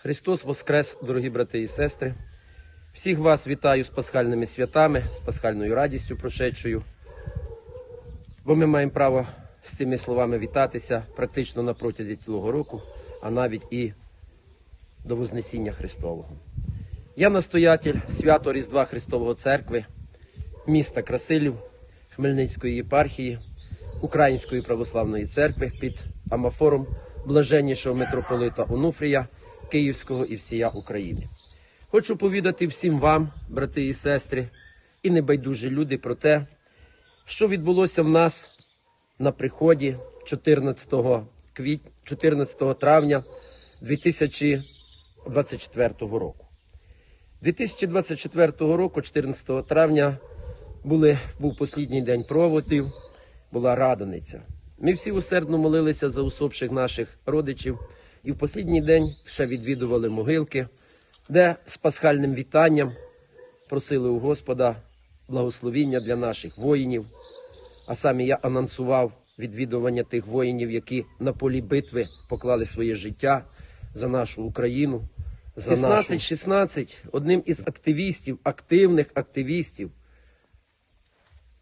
Христос Воскрес, дорогі брати і сестри. Всіх вас вітаю з пасхальними святами, з пасхальною радістю прошедшою. Бо ми маємо право з тими словами вітатися практично на протязі цілого року, а навіть і до Вознесіння Христового. Я настоятель свято Різдва Христового Церкви, міста Красилів, Хмельницької єпархії, Української православної церкви під амафором блаженнішого митрополита Онуфрія, Київського і всія України. Хочу повідати всім вам, брати і сестри, і небайдужі люди, про те, що відбулося в нас на приході 14 квіт... 14 травня 2024 року. 2024 року, 14 травня, були, був послідній день проводів, була радониця. Ми всі усердно молилися за усопших наших родичів і в послідній день ще відвідували могилки, де з пасхальним вітанням просили у Господа благословіння для наших воїнів. А саме я анонсував відвідування тих воїнів, які на полі битви поклали своє життя за нашу Україну. За 16-16 одним із активістів, активних активістів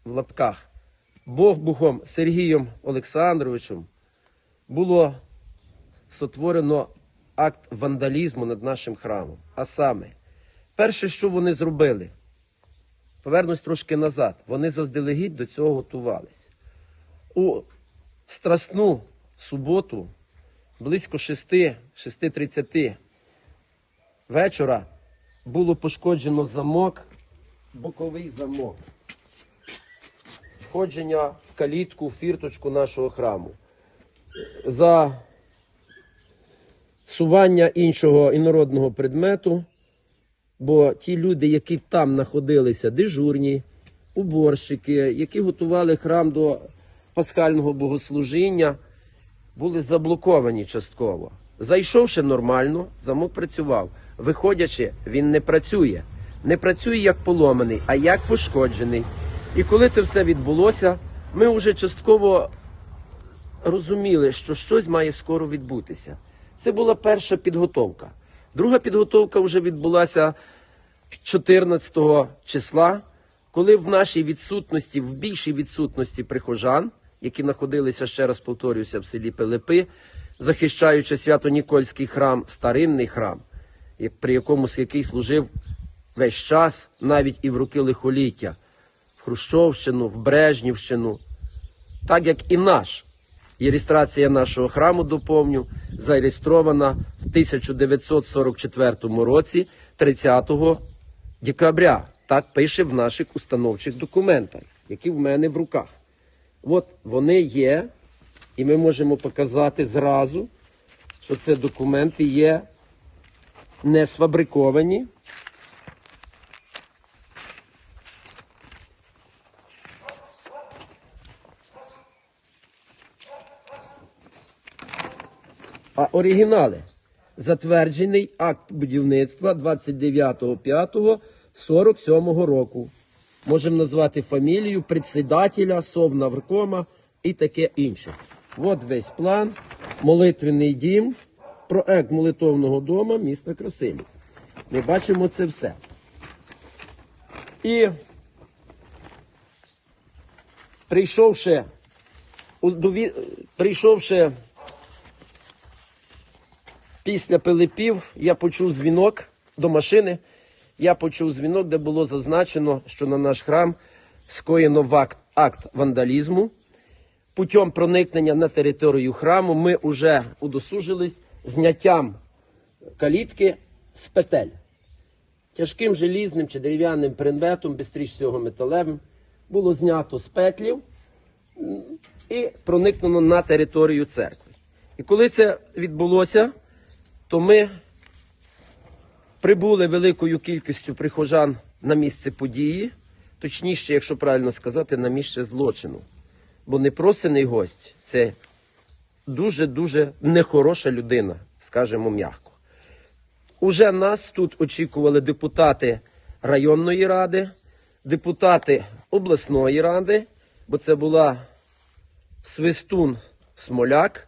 в лапках Богбухом Сергієм Олександровичем було сотворено акт вандалізму над нашим храмом. А саме, перше, що вони зробили, повернусь трошки назад, вони заздалегідь до цього готувались. У страсну суботу, близько 6-6.30 вечора, було пошкоджено замок, боковий замок входження в калітку, в фірточку нашого храму. За сування іншого інородного предмету, бо ті люди, які там знаходилися, дежурні, уборщики, які готували храм до пасхального богослужіння, були заблоковані частково. Зайшовши нормально, замок працював. Виходячи, він не працює. Не працює як поломаний, а як пошкоджений. І коли це все відбулося, ми вже частково розуміли, що щось має скоро відбутися. Це була перша підготовка. Друга підготовка вже відбулася 14 числа, коли в нашій відсутності, в більшій відсутності прихожан, які знаходилися, ще раз повторюся, в селі Пилипи, захищаючи Свято-Нікольський храм, старинний храм, при якому який служив весь час, навіть і в роки лихоліття, в Хрущовщину, в Брежнівщину, так як і наш. І реєстрація нашого храму, доповню, зареєстрована в 1944 році, 30 декабря. Так пише в наших установчих документах, які в мене в руках. От вони є, і ми можемо показати зразу, що це документи є не сфабриковані. Оригінали. Затверджений акт будівництва 29.05.47 року. Можемо назвати фамілію председателя, совнавркома і таке інше. От весь план, молитвений дім, проект молитовного дому міста Красилів. Ми бачимо це все. І прийшовши, прийшовши Після Пилипів я почув дзвінок до машини. Я почув дзвінок, де було зазначено, що на наш храм скоєно акт вандалізму. Путем проникнення на територію храму ми вже удосужились зняттям калітки з петель. Тяжким желізним чи дерев'яним предметом, бистріш всього металевим, було знято з петлів і проникнено на територію церкви. І коли це відбулося, то ми прибули великою кількістю прихожан на місце події, точніше, якщо правильно сказати, на місце злочину. Бо непросений гость це дуже-дуже нехороша людина, скажімо м'яко. Уже нас тут очікували депутати районної ради, депутати обласної ради, бо це була Свистун Смоляк,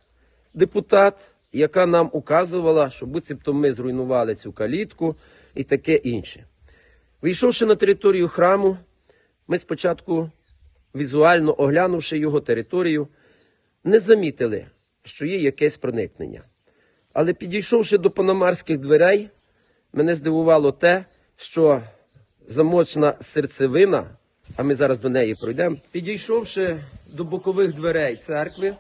депутат, яка нам указувала, що буцімто ми зруйнували цю калітку і таке інше. Війшовши на територію храму, ми спочатку, візуально оглянувши його територію, не замітили, що є якесь проникнення. Але підійшовши до пономарських дверей, мене здивувало те, що замочна серцевина, а ми зараз до неї пройдемо, підійшовши до бокових дверей церкви,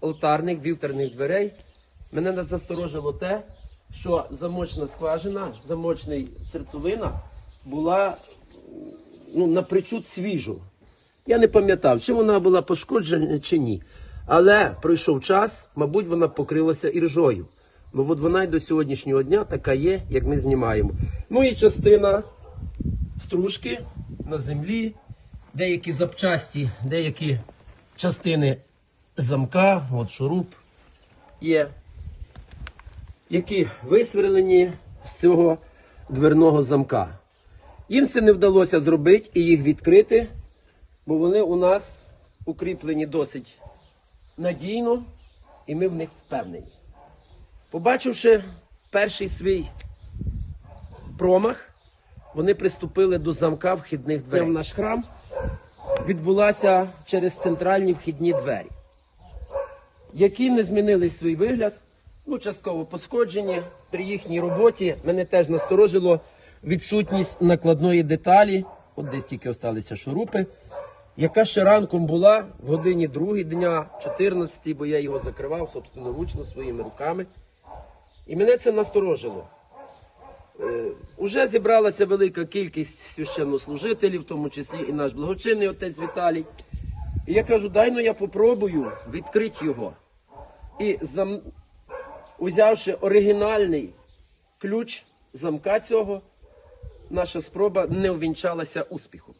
алтарних, вівтарних дверей, мене не засторожило те, що замочна скважина, замочний серцевина була ну, напрочуд свіжу. Я не пам'ятав, чи вона була пошкоджена, чи ні. Але пройшов час, мабуть, вона покрилася іржою. Ну от вона й до сьогоднішнього дня така є, як ми знімаємо. Ну і частина стружки на землі, деякі запчасті, деякі частини замка, от шуруп є, які висверлені з цього дверного замка. Їм це не вдалося зробити і їх відкрити, бо вони у нас укріплені досить надійно, і ми в них впевнені. Побачивши перший свій промах, вони приступили до замка вхідних дверей. В наш храм відбулася через центральні вхідні двері, які не змінили свій вигляд, ну, частково пошкоджені. При їхній роботі мене теж насторожило відсутність накладної деталі, от десь тільки залишилися шурупи, яка ще ранком була в годині другій дня, 14 бо я його закривав собственноручно своїми руками. І мене це насторожило. Е, Уже зібралася велика кількість священнослужителів, в тому числі і наш благочинний отець Віталій. І я кажу, дай ну я попробую відкрити його. І зам... узявши оригінальний ключ замка цього, наша спроба не увінчалася успіхом.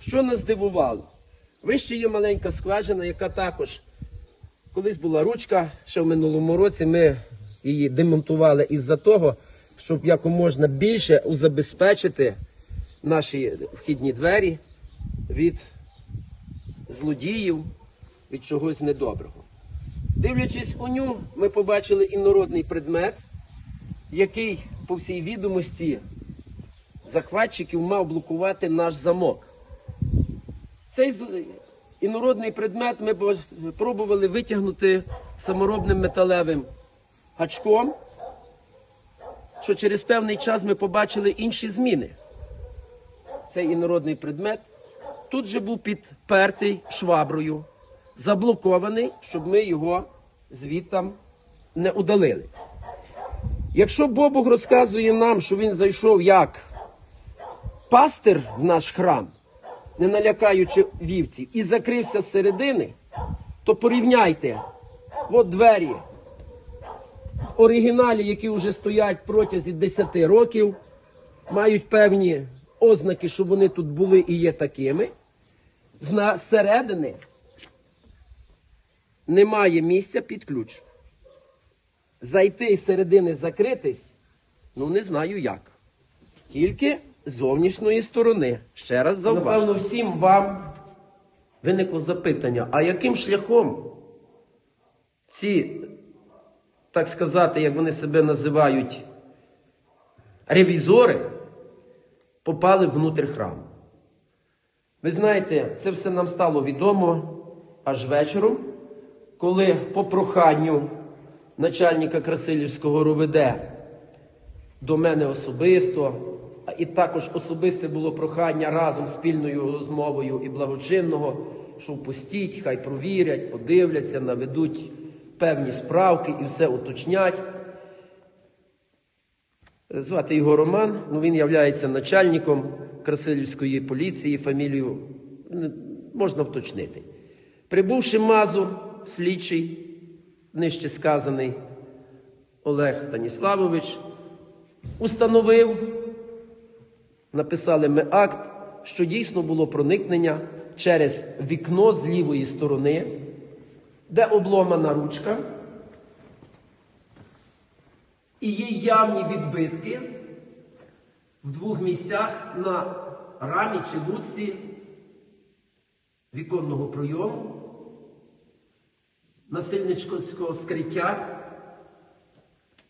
Що нас здивувало? Вище є маленька скважина, яка також колись була ручка, ще в минулому році ми її демонтували із-за того, щоб якомога більше узабезпечити наші вхідні двері від злодіїв, від чогось недоброго. Дивлячись у ню, ми побачили інородний предмет, який, по всій відомості, захватчиків мав блокувати наш замок. Цей інородний предмет ми пробували витягнути саморобним металевим гачком, що через певний час ми побачили інші зміни. Цей інородний предмет тут же був підпертий шваброю, заблокований, щоб ми його звідтам не удалили. Якщо Бобух розказує нам, що він зайшов як пастир в наш храм, не налякаючи вівців, і закрився зсередини, то порівняйте, от двері в оригіналі, які вже стоять протязі 10 років, мають певні ознаки, що вони тут були і є такими. Зна- Зсередини немає місця під ключ. Зайти з середини закритись, ну не знаю як. Тільки з зовнішньої сторони. Ще раз зауважу. Напевно, всім вам виникло запитання, а яким шляхом ці, так сказати, як вони себе називають, ревізори попали внутрь храму? Ви знаєте, це все нам стало відомо аж вечором, коли по проханню начальника Красилівського РОВД до мене особисто, і також особисте було прохання разом спільною розмовою і благочинного, що впустіть, хай провірять, подивляться, наведуть певні справки і все уточнять. Звати його Роман, ну він є начальником Красилівської поліції, фамілію можна вточнити. Прибувши Мазур, слідчий, нижче сказаний Олег Станіславович, установив, написали ми акт, що дійсно було проникнення через вікно з лівої сторони, де обломана ручка, і є явні відбитки в двох місцях на рамі чи лутці віконного пройому, насильницького скриття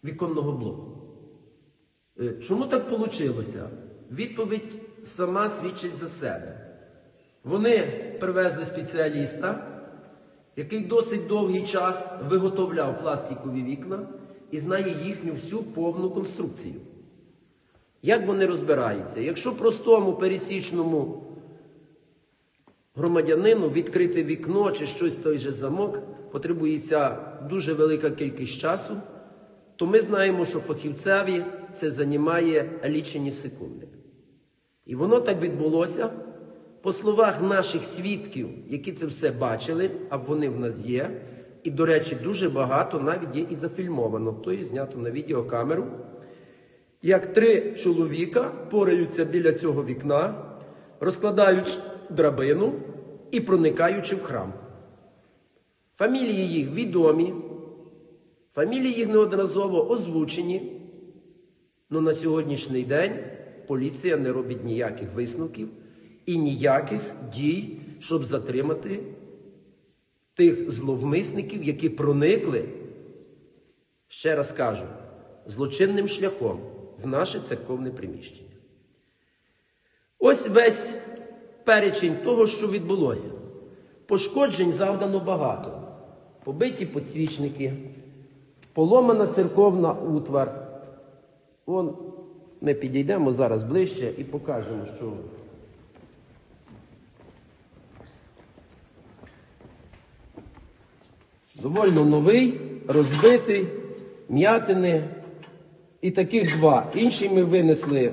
віконного блоку. Е, Чому так вийшло? Відповідь сама свідчить за себе. Вони привезли спеціаліста, який досить довгий час виготовляв пластикові вікна і знає їхню всю повну конструкцію. Як вони розбираються? Якщо простому пересічному громадянину відкрити вікно чи щось той же замок, потребується дуже велика кількість часу, то ми знаємо, що фахівцеві це займає лічені секунди. І воно так відбулося. По словах наших свідків, які це все бачили, а вони в нас є, і, до речі, дуже багато навіть є і зафільмовано, тобто знято на відеокамеру, як три чоловіка пораються біля цього вікна, розкладають драбину і проникаючи в храм. Фамілії їх відомі, фамілії їх неодноразово озвучені, але на сьогоднішній день поліція не робить ніяких висновків і ніяких дій, щоб затримати тих зловмисників, які проникли, ще раз кажу, злочинним шляхом в наше церковне приміщення. Ось весь перечень того, що відбулося. Пошкоджень завдано багато. Побиті подсвічники, поломана церковна утвар. Вон ми підійдемо зараз ближче і покажемо, що. Довольно новий, розбитий, м'ятини. І таких два. Інший ми винесли,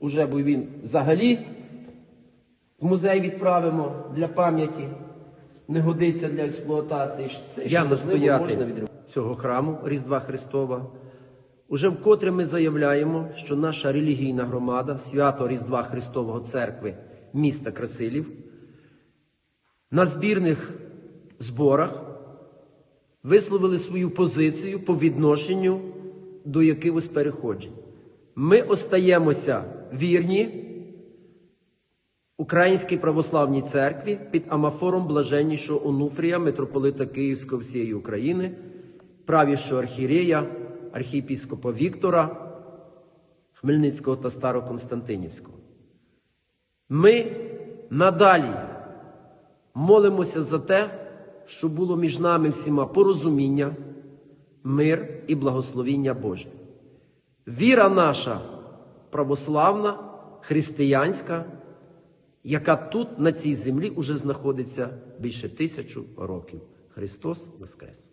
уже бо він взагалі в музей відправимо для пам'яті. Не годиться для експлуатації. Це ще можливо, можна цього храму Різдва Христова. Уже вкотре ми заявляємо, що наша релігійна громада, свято Різдва Христового Церкви міста Красилів, на збірних зборах висловили свою позицію по відношенню до якихось переходжень. Ми остаємося вірні Українській православній церкві під амафором блаженнішого Онуфрія, митрополита Київського всієї України, правішого архієрея, архієпіскопа Віктора, Хмельницького та Староконстантинівського. Ми надалі молимося за те, щоб було між нами всіма порозуміння, мир і благословіння Боже. Віра наша православна, християнська, яка тут, на цій землі, уже знаходиться більше тисячу років. Христос Воскрес!